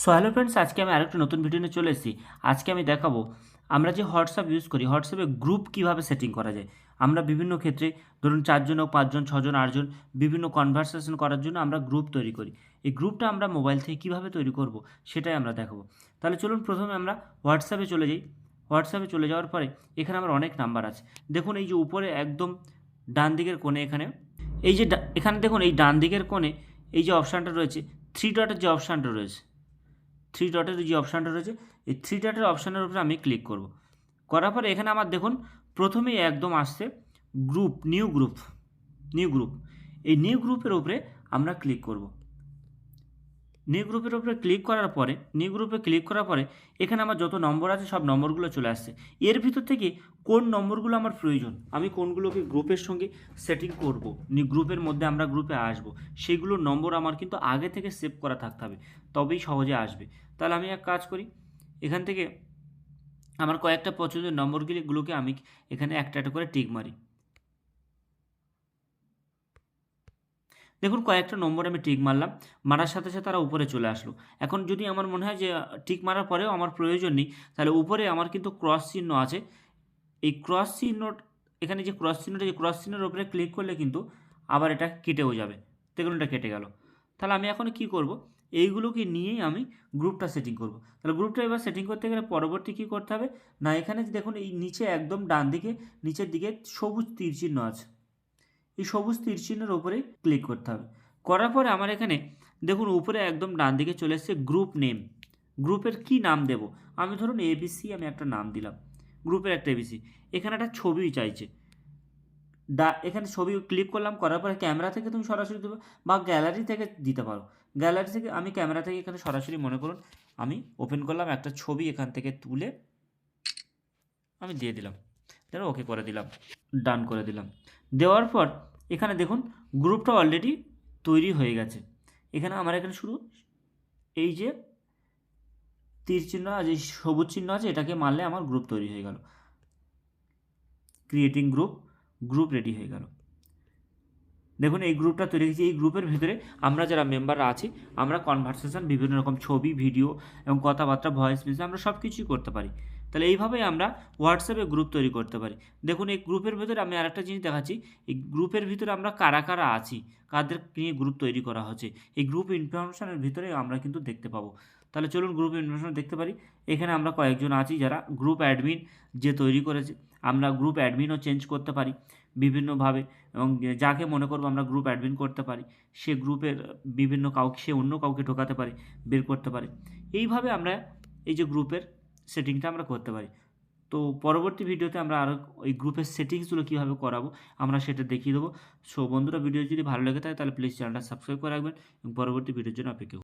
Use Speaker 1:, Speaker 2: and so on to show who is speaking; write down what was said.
Speaker 1: So hello friends আজকে আমি আরেকটা নতুন ভিডিও নিয়ে চলে এসেছি। আজকে আমি দেখাবো আমরা যে হোয়াটসঅ্যাপ ইউজ করি হোয়াটসঅ্যাপে গ্রুপ কীভাবে সেটিং করা যায়। আমরা বিভিন্ন ক্ষেত্রে ধরুন চারজন হোক, পাঁচজন, ছজন, আটজন বিভিন্ন কনভারসেশন করার জন্য আমরা গ্রুপ তৈরি করি। এই গ্রুপটা আমরা মোবাইল থেকে কীভাবে তৈরি করব সেটাই আমরা দেখাবো। তাহলে চলুন প্রথমে আমরা হোয়াটসঅ্যাপে চলে যাই। হোয়াটসঅ্যাপে চলে যাওয়ার পরে এখানে আমার অনেক নাম্বার আছে। দেখুন এই যে উপরে একদম ডান দিকের কোণে এখানে, এই যে এখানে দেখুন এই ডান দিকের কোণে এই যে অপশানটা রয়েছে থ্রি ডটের যে অপশানটা রয়েছে। থ্রি ডটের যে অপশানটা রয়েছে, এই থ্রি ডটের অপশানের উপরে আমি ক্লিক করব। করার পর এখানে আমার দেখুন, প্রথমেই একদম আসছে group new group new group এই নিউ গ্রুপের উপরে আমরা ক্লিক করব। নিউ গ্রুপের উপরে ক্লিক করার পরে নিউ গ্রুপে ক্লিক করার পরে এখানে আমার যত নম্বর আছে সব নম্বরগুলো চলে আসছে। এর ভিতর থেকে কোন নম্বরগুলো আমার প্রয়োজন? আমি কোনগুলোকে গ্রুপের সঙ্গে সেটিং করব? নি গ্রুপের মধ্যে আমরা গ্রুপে আসব। সেইগুলোর নম্বর আমার কিন্তু আগে থেকে সেভ করা থাকতে হবে। তবেই সহজে আসবে। তাহলে আমি এক কাজ করি। এখান থেকে আমার কয়েকটা পছন্দের নম্বরগুলিগুলোকে আমি এখানে একটা একটা করে টিক মারি। দেখুন, কয়েকটা নম্বর আমি টিক মারলাম। মারার সাথে সাথে তারা উপরে চলে আসলো। এখন যদি আমার মনে হয় যে, টিক মারার পরেও আমার প্রয়োজন নেই, তাহলে উপরে আমার কিন্তু ক্রস চিহ্ন আছে। এই ক্রস চিহ্ন, এখানে যে ক্রস চিহ্নটা যে ক্রস চিহ্নের উপরে ক্লিক করলে কিন্তু আবার এটা কেটেও যাবে। দেখুন, এটা কেটে গেল। তাহলে আমি এখন কি করব? এইগুলোকে নিয়েই আমি গ্রুপটা সেটিং করব। তাহলে গ্রুপটা এবার সেটিং করতে গেলে পরবর্তী কী করতে হবে? না, এখানে দেখুন, এই নিচে একদম ডান দিকে নিচের দিকে সবুজ তীর চিহ্ন আছে। এই সবুজ তীর চিহ্নের উপরে ক্লিক করতে হবে। করার পরে আমার এখানে দেখুন উপরে একদম ডান দিকে চলে এসছে গ্রুপ নেম গ্রুপের কি নাম দেব? আমি ধরুন এবিসি আমি একটা নাম দিলাম। গ্রুপের একটা এবিসি এখানে একটা ছবি চাইছে। ডা, এখানে ছবি ক্লিক করলাম, করার পরে ক্যামেরা থেকে তুমি সরাসরি দেবে বা গ্যালারি থেকে দিতে পারো। গ্যালারি থেকে আমি ক্যামেরা থেকে এখানে সরাসরি মনে করুন, আমি ওপেন করলাম, একটা ছবি এখান থেকে তুলে আমি দিয়ে দিলাম। দেন ওকে করে দিলাম ডান করে দিলাম। দেওয়ার পর এখানে দেখুন গ্রুপটা অলরেডি তৈরি হয়ে গেছে। এখানে আমার এখানে শুধু এই যে তীর চিহ্ন আছে সবুজ চিহ্ন আছে, এটাকে মারলে আমার গ্রুপ তৈরি হয়ে গেল। ক্রিয়েটিং গ্রুপ গ্রুপ রেডি হয়ে গেল। দেখুন, এই গ্রুপটা তৈরি হয়েছে এই গ্রুপের ভিতরে আমরা যারা মেম্বাররা আছি, আমরা কনভারসেশন বিভিন্ন রকম ছবি ভিডিও এবং কথাবার্তা ভয়েস মেসেজ আমরা সব কিছুই করতে পারি। তাহলে এইভাবেই আমরা হোয়াটসঅ্যাপে গ্রুপ তৈরি করতে পারি। দেখুন, এই গ্রুপের ভিতরে আমি আরেকটা জিনিস দেখাচ্ছি। এই গ্রুপের ভিতরে আমরা কারা কারা আছি, কাদের নিয়ে গ্রুপ তৈরি করা হচ্ছে, এই গ্রুপ ইনফরমেশনের ভিতরে আমরা কিন্তু দেখতে পাবো। তাহলে চলুন গ্রুপ ইনফরমেশন দেখতে পারি। এখানে আমরা কয়েকজন আছি যারা গ্রুপ অ্যাডমিন যে তৈরি করেছে। আমরা গ্রুপ অ্যাডমিনও চেঞ্জ করতে পারি বিভিন্নভাবে এবং যাকে মনে করব আমরা গ্রুপ অ্যাডমিন করতে পারি, সে গ্রুপের বিভিন্ন কাউকে, সে অন্য কাউকে ঢোকাতে পারে, বের করতে পারে। এইভাবে আমরা এই যে গ্রুপের সেটিংটা আমরা করতে পারি তো পরবর্তী ভিডিওতে আমরা আরও ওই গ্রুপের সেটিংসগুলো কীভাবে করাবো, আমরা সেটা দেখিয়ে দেবো সো বন্ধুরা, ভিডিও যদি ভালো লেগে থাকে, তাহলে প্লিজ চ্যানেলটা সাবস্ক্রাইব করে রাখবেন এবং পরবর্তী ভিডিওর জন্য অপেক্ষা।